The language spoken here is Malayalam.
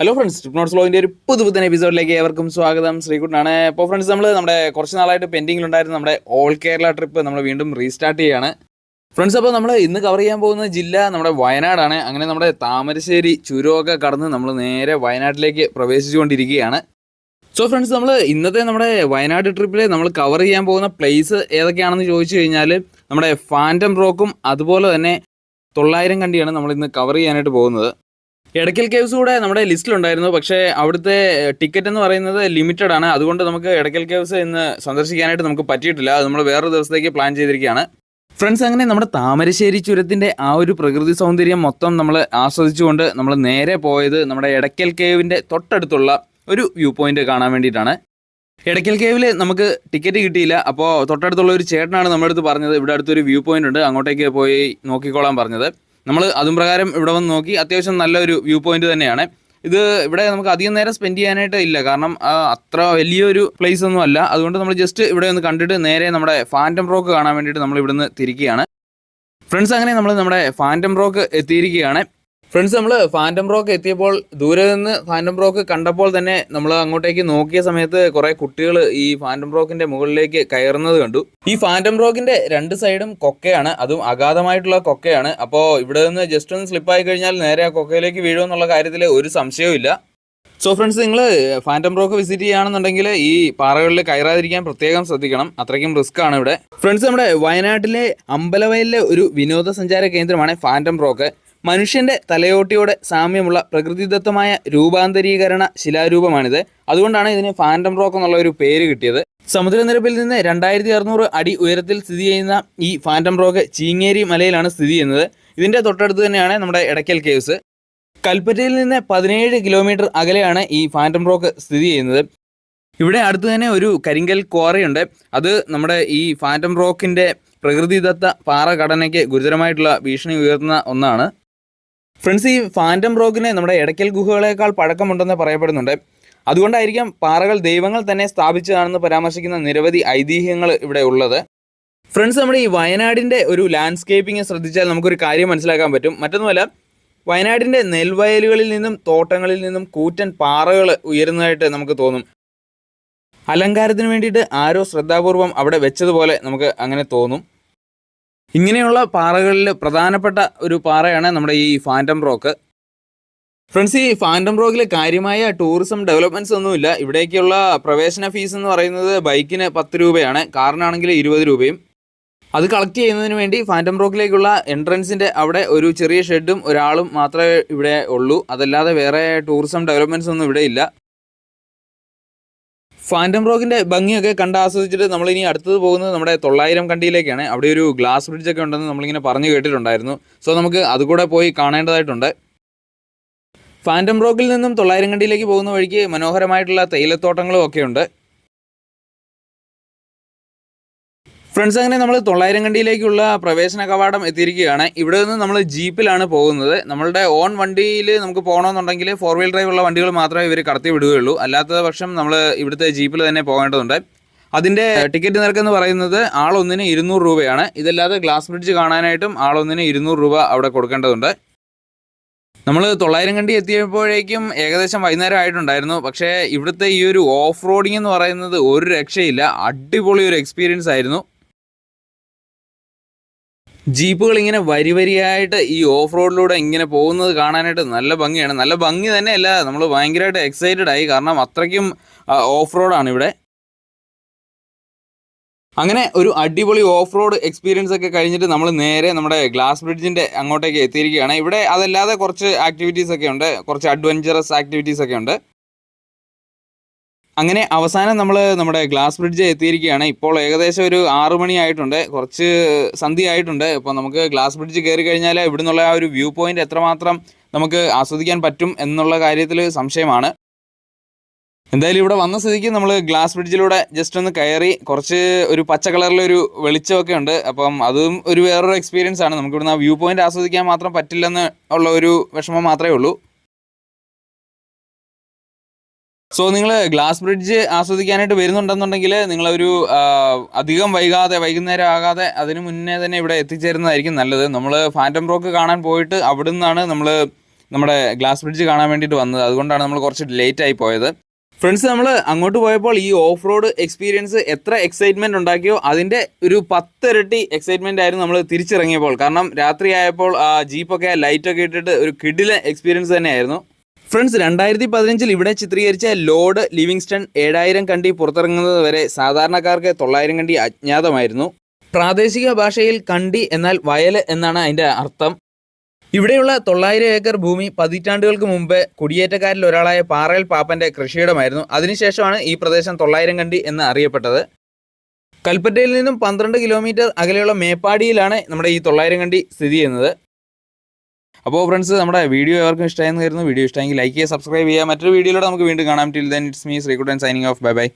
ഹലോ ഫ്രണ്ട്സ് ടിക്നോട്സ് ബ്ലോഗിന്റെ ഒരു പുതു പുതിയ എപ്പിസോഡിലേക്ക് ഏവർക്കും സ്വാഗതം. ശ്രീകുട്ടനാണ്. അപ്പോൾ ഫ്രണ്ട്സ് നമ്മൾ നമ്മുടെ കുറച്ച് നാളായിട്ട് പെൻഡിങ്ങിലുണ്ടായിരുന്ന നമ്മുടെ ഓൾ കേരള ട്രിപ്പ് നമ്മൾ വീണ്ടും റീസ്റ്റാർട്ട് ചെയ്യുകയാണ് ഫ്രണ്ട്സ് അപ്പോൾ നമ്മൾ ഇന്ന് കവർ ചെയ്യാൻ പോകുന്ന ജില്ല നമ്മുടെ വയനാടാണ്. അങ്ങനെ നമ്മുടെ താമരശ്ശേരി ചുരമൊക്കെ കടന്ന് നമ്മൾ നേരെ വയനാട്ടിലേക്ക് പ്രവേശിച്ചുകൊണ്ടിരിക്കുകയാണ്. സോ ഫ്രണ്ട്സ് നമ്മൾ ഇന്നത്തെ നമ്മുടെ വയനാട് ട്രിപ്പിൽ നമ്മൾ കവർ ചെയ്യാൻ പോകുന്ന പ്ലേസ് ഏതൊക്കെയാണെന്ന് ചോദിച്ചു കഴിഞ്ഞാൽ നമ്മുടെ ഫാന്റം റോക്കും അതുപോലെ തന്നെ തൊള്ളായിരം കണ്ടിയാണ് നമ്മൾ ഇന്ന് കവർ ചെയ്യാനായിട്ട് പോകുന്നത്. എടക്കൽ കേവ്സ് കൂടെ നമ്മുടെ ലിസ്റ്റിലുണ്ടായിരുന്നു പക്ഷേ അവിടുത്തെ ടിക്കറ്റ് എന്ന് പറയുന്നത് ലിമിറ്റഡ് ആണ്. അതുകൊണ്ട് നമുക്ക് എടക്കൽ കേവ്സ് ഇന്ന് സന്ദർശിക്കാനായിട്ട് നമുക്ക് പറ്റിയിട്ടില്ല. അത് നമ്മൾ വേറൊരു ദിവസത്തേക്ക് പ്ലാൻ ചെയ്തിരിക്കുകയാണ്. ഫ്രണ്ട്സ് അങ്ങനെ നമ്മുടെ താമരശ്ശേരി ചുരത്തിന്റെ ആ ഒരു പ്രകൃതി സൗന്ദര്യം മൊത്തം നമ്മൾ ആസ്വദിച്ചുകൊണ്ട് നമ്മൾ നേരെ പോയത് നമ്മുടെ എടക്കൽ കേവിന്റെ തൊട്ടടുത്തുള്ള ഒരു വ്യൂ പോയിന്റ് കാണാൻ വേണ്ടിയിട്ടാണ്. എടക്കൽ കേവിൽ നമുക്ക് ടിക്കറ്റ് കിട്ടിയില്ല. അപ്പോൾ തൊട്ടടുത്തുള്ള ഒരു ചേട്ടനാണ് നമ്മുടെ അടുത്ത് പറഞ്ഞത്. ഇവിടെ അടുത്തൊരു വ്യൂ പോയിന്റ് ഉണ്ട്. അങ്ങോട്ടേക്ക് പോയി നോക്കിക്കോളാൻ പറഞ്ഞത്. നമ്മൾ അതും പ്രകാരം ഇവിടെ വന്ന് നോക്കി. അത്യാവശ്യം നല്ലൊരു വ്യൂ പോയിന്റ് തന്നെയാണ്. ഇത് ഇവിടെ നമുക്ക് അധികം നേരം സ്പെൻഡ് ചെയ്യാനായിട്ട് ഇല്ല. കാരണം അത്ര വലിയൊരു പ്ലേസ് ഒന്നും അല്ല. അതുകൊണ്ട് നമ്മൾ ജസ്റ്റ് ഇവിടെ ഒന്ന് കണ്ടിട്ട് നേരെ നമ്മുടെ ഫാന്റം റോക്ക് കാണാൻ വേണ്ടിയിട്ട് നമ്മൾ ഇവിടുന്ന് തിരിക്കുകയാണ്. ഫ്രണ്ട്സ് അങ്ങനെ നമ്മൾ നമ്മുടെ ഫാന്റം റോക്ക് എത്തിയിരിക്കുകയാണ്. ഫ്രണ്ട്സ് നമ്മൾ ഫാന്റം റോക്ക് എത്തിയപ്പോൾ ദൂരെ നിന്ന് ഫാന്റം റോക്ക് കണ്ടപ്പോൾ തന്നെ നമ്മൾ അങ്ങോട്ടേക്ക് നോക്കിയ സമയത്ത് കുറേ കുട്ടികൾ ഈ ഫാന്റം റോക്കിന്റെ മുകളിലേക്ക് കയറുന്നത് കണ്ടു. ഈ ഫാന്റം റോക്കിന്റെ രണ്ട് സൈഡും കൊക്കയാണ്. അതും അഗാധമായിട്ടുള്ള കൊക്കയാണ്. അപ്പോൾ ഇവിടെ നിന്ന് ജസ്റ്റ് ഒന്ന് സ്ലിപ്പായി കഴിഞ്ഞാൽ നേരെ ആ കൊക്കയിലേക്ക് വീഴുമെന്നുള്ള കാര്യത്തിൽ ഒരു സംശയവും ഇല്ല. സോ ഫ്രണ്ട്സ് നിങ്ങൾ ഫാന്റം റോക്ക് വിസിറ്റ് ചെയ്യുകയാണെന്നുണ്ടെങ്കിൽ ഈ പാറകളിൽ കയറാതിരിക്കാൻ പ്രത്യേകം ശ്രദ്ധിക്കണം. അത്രയ്ക്കും റിസ്ക് ആണ് ഇവിടെ. ഫ്രണ്ട്സ് നമ്മുടെ വയനാട്ടിലെ അമ്പലവയലിലെ ഒരു വിനോദസഞ്ചാര കേന്ദ്രമാണ് ഫാന്റം റോക്ക് മനുഷ്യന്റെ തലയോട്ടിയോടെ സാമ്യമുള്ള പ്രകൃതിദത്തമായ രൂപാന്തരീകരണ ശിലാരൂപമാണിത്. അതുകൊണ്ടാണ് ഇതിന് ഫാന്റം റോക്ക് എന്നുള്ള ഒരു പേര് കിട്ടിയത്. സമുദ്രനിരപ്പിൽ നിന്ന് രണ്ടായിരത്തി അറുന്നൂറ് അടി ഉയരത്തിൽ സ്ഥിതി ചെയ്യുന്ന ഈ ഫാന്റം റോക്ക് ചീങ്ങേരി മലയിലാണ് സ്ഥിതി ചെയ്യുന്നത്. ഇതിന്റെ തൊട്ടടുത്ത് തന്നെയാണ് നമ്മുടെ എടക്കൽ കേവ്സ് കൽപ്പറ്റയിൽ നിന്ന് പതിനേഴ് കിലോമീറ്റർ അകലെയാണ് ഈ ഫാന്റം റോക്ക് സ്ഥിതി ചെയ്യുന്നത്. ഇവിടെ അടുത്ത് തന്നെ ഒരു കരിങ്കൽ ക്വാറിയുണ്ട്. അത് നമ്മുടെ ഈ ഫാന്റം റോക്കിന്റെ പ്രകൃതിദത്ത പാറ ഘടനയ്ക്ക് ഗുരുതരമായിട്ടുള്ള ഭീഷണി ഉയർത്തുന്ന ഒന്നാണ്. ഫ്രണ്ട്സ് ഈ ഫാന്റം റോഗിന് നമ്മുടെ ഇടയ്ക്കൽ ഗുഹകളേക്കാൾ പഴക്കമുണ്ടെന്ന് പറയപ്പെടുന്നുണ്ട്. അതുകൊണ്ടായിരിക്കാം പാറകൾ ദൈവങ്ങൾ തന്നെ സ്ഥാപിച്ചതാണെന്ന് പരാമർശിക്കുന്ന നിരവധി ഐതിഹ്യങ്ങൾ ഇവിടെ ഉള്ളത്. ഫ്രണ്ട്സ് നമ്മുടെ ഈ വയനാടിന്റെ ഒരു ലാൻഡ്സ്കേപ്പിംഗ് ശ്രദ്ധിച്ചാൽ നമുക്കൊരു കാര്യം മനസ്സിലാക്കാൻ പറ്റും. മറ്റൊന്നുമല്ല വയനാടിന്റെ നെൽവയലുകളിൽ നിന്നും തോട്ടങ്ങളിൽ നിന്നും കൂറ്റൻ പാറകൾ ഉയരുന്നതായിട്ട് നമുക്ക് തോന്നും. അലങ്കാരത്തിന് വേണ്ടിയിട്ട് ആരോ ശ്രദ്ധാപൂർവം അവിടെ വെച്ചതുപോലെ നമുക്ക് അങ്ങനെ തോന്നും. ഇങ്ങനെയുള്ള പാറകളിൽ പ്രധാനപ്പെട്ട ഒരു പാറയാണ് നമ്മുടെ ഈ ഫാന്റം റോക്ക് ഫ്രണ്ട്സ് ഈ ഫാന്റം റോക്കിൽ കാര്യമായ ടൂറിസം ഡെവലപ്മെന്റ്സ് ഒന്നുമില്ല. ഇവിടേക്കുള്ള പ്രവേശന ഫീസ് എന്ന് പറയുന്നത് ബൈക്കിന് പത്ത് രൂപയാണ്. കാറിനാണെങ്കിൽ ഇരുപത് രൂപയും. അത് കളക്ട് ചെയ്യുന്നതിന് വേണ്ടി ഫാന്റം റോക്കിലേക്കുള്ള എൻട്രൻസിന്റെ അവിടെ ഒരു ചെറിയ ഷെഡും ഒരാളും മാത്രമേ ഇവിടെ ഉള്ളൂ. അതല്ലാതെ വേറെ ടൂറിസം ഡെവലപ്മെന്റ്സ് ഒന്നും ഇവിടെ ഇല്ല. ഫാന്റം റോക്കിന്റെ ഭംഗിയൊക്കെ കണ്ട് ആസ്വദിച്ചിട്ട് നമ്മളിനി അടുത്തത് പോകുന്നത് നമ്മുടെ തൊള്ളായിരം കണ്ടിയിലേക്കാണ്. അവിടെ ഒരു ഗ്ലാസ് ബ്രിഡ്ജ് ഒക്കെ ഉണ്ടെന്ന് നമ്മളിങ്ങനെ പറഞ്ഞു കേട്ടിട്ടുണ്ടായിരുന്നു. സോ നമുക്ക് അതുകൂടെ പോയി കാണേണ്ടതായിട്ടുണ്ട്. ഫാന്റം റോക്കിൽ നിന്നും തൊള്ളായിരം കണ്ടിയിലേക്ക് പോകുന്ന വഴിക്ക് മനോഹരമായിട്ടുള്ള തേയിലത്തോട്ടങ്ങളും ഒക്കെ ഉണ്ട്. ഫ്രണ്ട്സ് അങ്ങനെ നമ്മൾ തൊള്ളായിരം കണ്ടിയിലേക്കുള്ള പ്രവേശന കവാടം എത്തിയിരിക്കുകയാണ്. ഇവിടെ നിന്ന് നമ്മൾ ജീപ്പിലാണ് പോകുന്നത്. നമ്മളുടെ ഓൺ വണ്ടിയിൽ നമുക്ക് പോകണമെന്നുണ്ടെങ്കിൽ ഫോർ വീൽ ഡ്രൈവ് ഉള്ള വണ്ടികൾ മാത്രമേ ഇവർ കടത്തി വിടുകയുള്ളൂ. അല്ലാത്ത പക്ഷം നമ്മൾ ഇവിടുത്തെ ജീപ്പിൽ തന്നെ പോകേണ്ടതുണ്ട്. അതിന്റെ ടിക്കറ്റ് നിരക്കെന്ന് പറയുന്നത് ആളൊന്നിന് ഇരുന്നൂറ് രൂപയാണ്. ഇതല്ലാതെ ഗ്ലാസ് ബ്രിഡ്ജ് കാണാനായിട്ടും ആളൊന്നിന് ഇരുന്നൂറ് രൂപ അവിടെ കൊടുക്കേണ്ടതുണ്ട്. നമ്മൾ തൊള്ളായിരം കണ്ടി എത്തിയപ്പോഴേക്കും ഏകദേശം വൈകുന്നേരം ആയിട്ടുണ്ടായിരുന്നു. പക്ഷേ ഇവിടുത്തെ ഈ ഒരു ഓഫ് റോഡിംഗ് എന്ന് പറയുന്നത് ഒരു രക്ഷയില്ല. അടിപൊളി ഒരു എക്സ്പീരിയൻസ് ആയിരുന്നു. ജീപ്പുകൾ ഇങ്ങനെ വരി വരിയായിട്ട് ഈ ഓഫ് റോഡിലൂടെ ഇങ്ങനെ പോകുന്നത് കാണാനായിട്ട് നല്ല ഭംഗിയാണ്. നല്ല ഭംഗി തന്നെ അല്ല നമ്മൾ ഭയങ്കരമായിട്ട് എക്സൈറ്റഡ് ആയി. കാരണം അത്രയ്ക്കും ഓഫ് റോഡാണ് ഇവിടെ. അങ്ങനെ ഒരു അടിപൊളി ഓഫ് റോഡ് എക്സ്പീരിയൻസ് ഒക്കെ കഴിഞ്ഞിട്ട് നമ്മൾ നേരെ നമ്മുടെ ഗ്ലാസ് ബ്രിഡ്ജിന്റെ അങ്ങോട്ടേക്ക് എത്തിയിരിക്കുകയാണ്. ഇവിടെ അതല്ലാതെ കുറച്ച് ആക്ടിവിറ്റീസ് ഒക്കെ ഉണ്ട്. കുറച്ച് അഡ്വഞ്ചറസ് ആക്ടിവിറ്റീസ് ഒക്കെ ഉണ്ട്. അങ്ങനെ അവസാനം നമ്മൾ നമ്മുടെ ഗ്ലാസ് ബ്രിഡ്ജ് എത്തിയിരിക്കുകയാണ്. ഇപ്പോൾ ഏകദേശം ഒരു ആറു മണിയായിട്ടുണ്ട് കുറച്ച് സന്ധ്യ ആയിട്ടുണ്ട്. ഇപ്പോൾ നമുക്ക് ഗ്ലാസ് ബ്രിഡ്ജ് കയറി കഴിഞ്ഞാൽ ഇവിടെ ആ ഒരു വ്യൂ പോയിന്റ് എത്രമാത്രം നമുക്ക് ആസ്വദിക്കാൻ പറ്റും എന്നുള്ള കാര്യത്തിൽ സംശയമാണ്. എന്തായാലും ഇവിടെ വന്ന സ്ഥിതിക്ക് നമ്മൾ ഗ്ലാസ് ബ്രിഡ്ജിലൂടെ ജസ്റ്റ് ഒന്ന് കയറി കുറച്ച് ഒരു പച്ച കളറിലൊരു വെളിച്ചമൊക്കെ ഉണ്ട്. അപ്പം അതും ഒരു വേറൊരു എക്സ്പീരിയൻസ് ആണ്. നമുക്ക് ഇവിടുന്ന് ആ വ്യൂ പോയിന്റ് ആസ്വദിക്കാൻ മാത്രം പറ്റില്ലെന്ന് ഉള്ള ഒരു വിഷമം മാത്രമേ ഉള്ളൂ. സോ നിങ്ങൾ ഗ്ലാസ് ബ്രിഡ്ജ് ആസ്വദിക്കാനായിട്ട് വരുന്നുണ്ടെന്നുണ്ടെങ്കിൽ നിങ്ങളൊരു അധികം വൈകാതെ വൈകുന്നേരം ആകാതെ അതിന് മുന്നേ തന്നെ ഇവിടെ എത്തിച്ചേരുന്നതായിരിക്കും നല്ലത്. നമ്മൾ ഫാന്റം റോക്ക് കാണാൻ പോയിട്ട് അവിടെ നിന്നാണ് നമ്മൾ നമ്മുടെ ഗ്ലാസ് ബ്രിഡ്ജ് കാണാൻ വേണ്ടിയിട്ട് വന്നത്. അതുകൊണ്ടാണ് നമ്മൾ കുറച്ച് ലേറ്റ് ആയി പോയത്. ഫ്രണ്ട്സ് നമ്മൾ അങ്ങോട്ട് പോയപ്പോൾ ഈ ഓഫ് റോഡ് എക്സ്പീരിയൻസ് എത്ര എക്സൈറ്റ്മെന്റ് ഉണ്ടാക്കിയോ അതിന്റെ ഒരു പത്തിരട്ടി എക്സൈറ്റ്മെന്റ് ആയിരുന്നു നമ്മൾ തിരിച്ചിറങ്ങിയപ്പോൾ. കാരണം രാത്രി ആയപ്പോൾ ആ ജീപ്പൊക്കെ ലൈറ്റൊക്കെ ഇട്ടിട്ട് ഒരു കിഡിലെ എക്സ്പീരിയൻസ് തന്നെയായിരുന്നു. ഫ്രണ്ട്സ് രണ്ടായിരത്തി പതിനഞ്ചിൽ ഇവിടെ ചിത്രീകരിച്ച ലോഡ് ലിവിങ്സ്റ്റൺ ഏഴായിരം കണ്ടി പുറത്തിറങ്ങുന്നത് വരെ സാധാരണക്കാർക്ക് തൊള്ളായിരം കണ്ടി അജ്ഞാതമായിരുന്നു. പ്രാദേശിക ഭാഷയിൽ കണ്ടി എന്നാൽ വയൽ എന്നാണ് അതിന്റെ അർത്ഥം. ഇവിടെയുള്ള തൊള്ളായിരം ഏക്കർ ഭൂമി പതിറ്റാണ്ടുകൾക്ക് മുമ്പ് കുടിയേറ്റക്കാരിൽ ഒരാളായ പാറയിൽ പാപ്പന്റെ കൃഷിയിടമായിരുന്നു. അതിനുശേഷമാണ് ഈ പ്രദേശം തൊള്ളായിരം കണ്ടി എന്ന് അറിയപ്പെട്ടത്. കൽപ്പറ്റയിൽ നിന്നും പന്ത്രണ്ട് കിലോമീറ്റർ അകലെയുള്ള മേപ്പാടിയിലാണ് നമ്മുടെ ഈ തൊള്ളായിരം കണ്ടി സ്ഥിതി ചെയ്യുന്നത്. അപ്പോൾ ഫ്രണ്ട്സ് നമ്മുടെ വീഡിയോ എവർക്കും ഇഷ്ടമായെന്ന് കരുതുന്നു. വീഡിയോ ഇഷ്ടമെങ്കിൽ ലൈക്ക് ചെയ്യുക സബ്സ്ക്രൈബ് ചെയ്യുക. മറ്റൊരു വീഡിയോയിലൂടെ നമുക്ക് വീണ്ടും കാണാം. Till then it's me Sreekuttan signing off bye bye